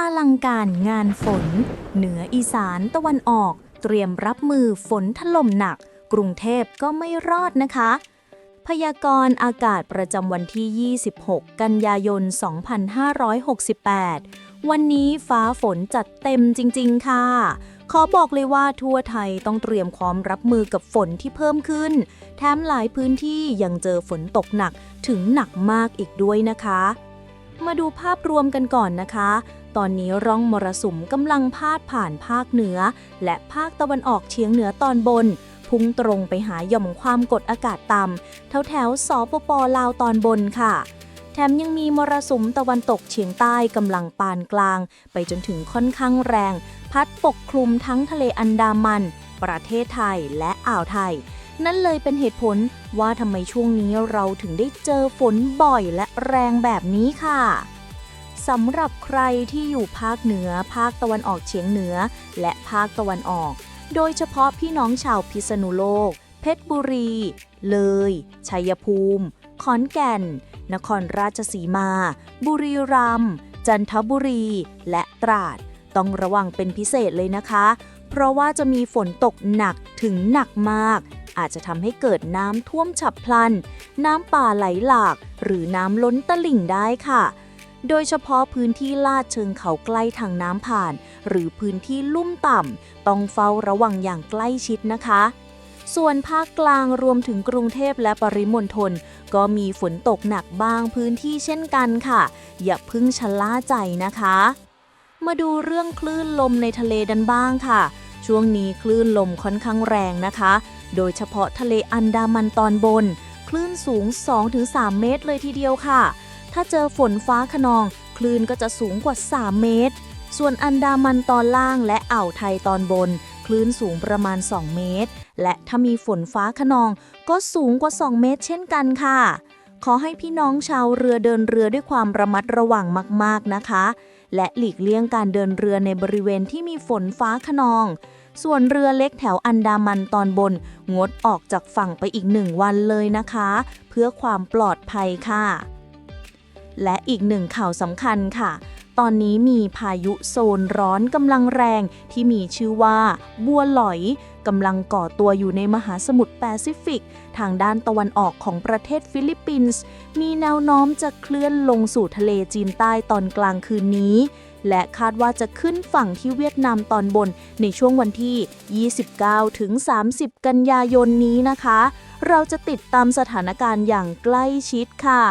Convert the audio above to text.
อลังการงานฝน เหนืออีสานตะวันออก เตรียมรับมือฝนถล่มหนัก กรุงเทพก็ไม่รอดนะคะ พยากรณ์อากาศประจำวันที่ 26 กันยายน 2568 วันนี้ฟ้าฝนจัดเต็มจริง ๆ ค่ะ ขอบอกเลยว่าทั่วไทยต้องเตรียมความรับมือกับฝนที่เพิ่มขึ้น แถมหลายพื้นที่ยังเจอฝนตกหนักถึงหนักมากอีกด้วยนะคะ มาดูภาพรวมกันก่อนนะคะ ตอนนี้ร่องมรสุมกำลังพาดผ่านภาคเหนือ และภาคตะวันออกเฉียงเหนือตอนบน พุ่งตรงไปหาหย่อมความกดอากาศต่ำแถวแถวสปปลาวตอนบนค่ะ แถมยังมีมรสุมตะวันตกเฉียงใต้กำลังปานกลาง ไปจนถึงค่อนข้างแรง พัดปกคลุมทั้งทะเลอันดามัน ประเทศไทยและอ่าวไทย นั่นเลยเป็นเหตุผลว่าทำไมช่วงนี้เราถึงได้เจอฝนบ่อยและแรงแบบนี้ค่ะสำหรับใครที่อยู่ภาคเหนือ ภาคตะวันออกเฉียงเหนือ และภาคตะวันออก โดยเฉพาะพี่น้องชาวพิษณุโลก เพชรบุรี เลย ชัยภูมิ ขอนแก่น นครราชสีมา บุรีรัมย์ จันทบุรี และตราด ต้องระวังเป็นพิเศษเลยนะคะ เพราะว่าจะมีฝนตกหนักถึงหนักมาก อาจจะทำให้เกิดน้ำท่วมฉับพลัน น้ำป่าไหลหลาก หรือน้ำล้นตลิ่งได้ค่ะ โดยเฉพาะพื้นที่ลาดเชิงเขาใกล้ทางน้ำผ่าน หรือพื้นที่ลุ่มต่ำต้องเฝ้าระวังอย่างใกล้ชิดนะคะ ส่วนภาคกลางรวมถึงกรุงเทพและปริมณฑลก็มีฝนตกหนักบางพื้นที่เช่นกันค่ะ อย่าเพึ่งชะล่าใจนะคะ มาดูเรื่องคลื่นลมในทะเลดันบ้างค่ะช่วงนี้คลื่นลมค่อนข้างแรงนะคะ โดยเฉพาะทะเลอันดามันตอนบน คลื่นสูง 2-3 เมตรเลยทีเดียวค่ะ ถ้าเจอฝนฟ้าขนอง คลื่นก็จะสูงกว่า 3 เมตร ส่วนอันดามันตอนล่างและอ่าวไทยตอนบน คลื่นสูงประมาณ 2 เมตร และถ้ามีฝนฟ้าขนอง ก็สูงกว่า 2 เมตร เช่นกันค่ะ ขอให้พี่น้องชาวเรือเดินเรือด้วยความระมัดระวังมากๆนะคะ และหลีกเลี่ยงการเดินเรือในบริเวณที่มีฝนฟ้าขนอง ส่วนเรือเล็กแถวอันดามันตอนบน งดออกจากฝั่งไปอีกหนึ่งวันเลยนะคะ เพื่อความปลอดภัยค่ะ และอีกหนึ่งข่าวสำคัญค่ะ ตอนนี้มีพายุโซนร้อนกำลังแรงที่มีชื่อว่าบัวหลอยกำลังก่อตัวอยู่ในมหาสมุทรแปซิฟิก ทางด้านตะวันออกของประเทศฟิลิปปินส์ มีแนวโน้มจะเคลื่อนลงสู่ทะเลจีนใต้ตอนกลางคืนนี้ และคาดว่าจะขึ้นฝั่งที่เวียดนามตอนบนในช่วงวันที่ 29 ถึง 30 กันยายนนี้นะคะ เราจะติดตามสถานการณ์อย่างใกล้ชิดค่ะ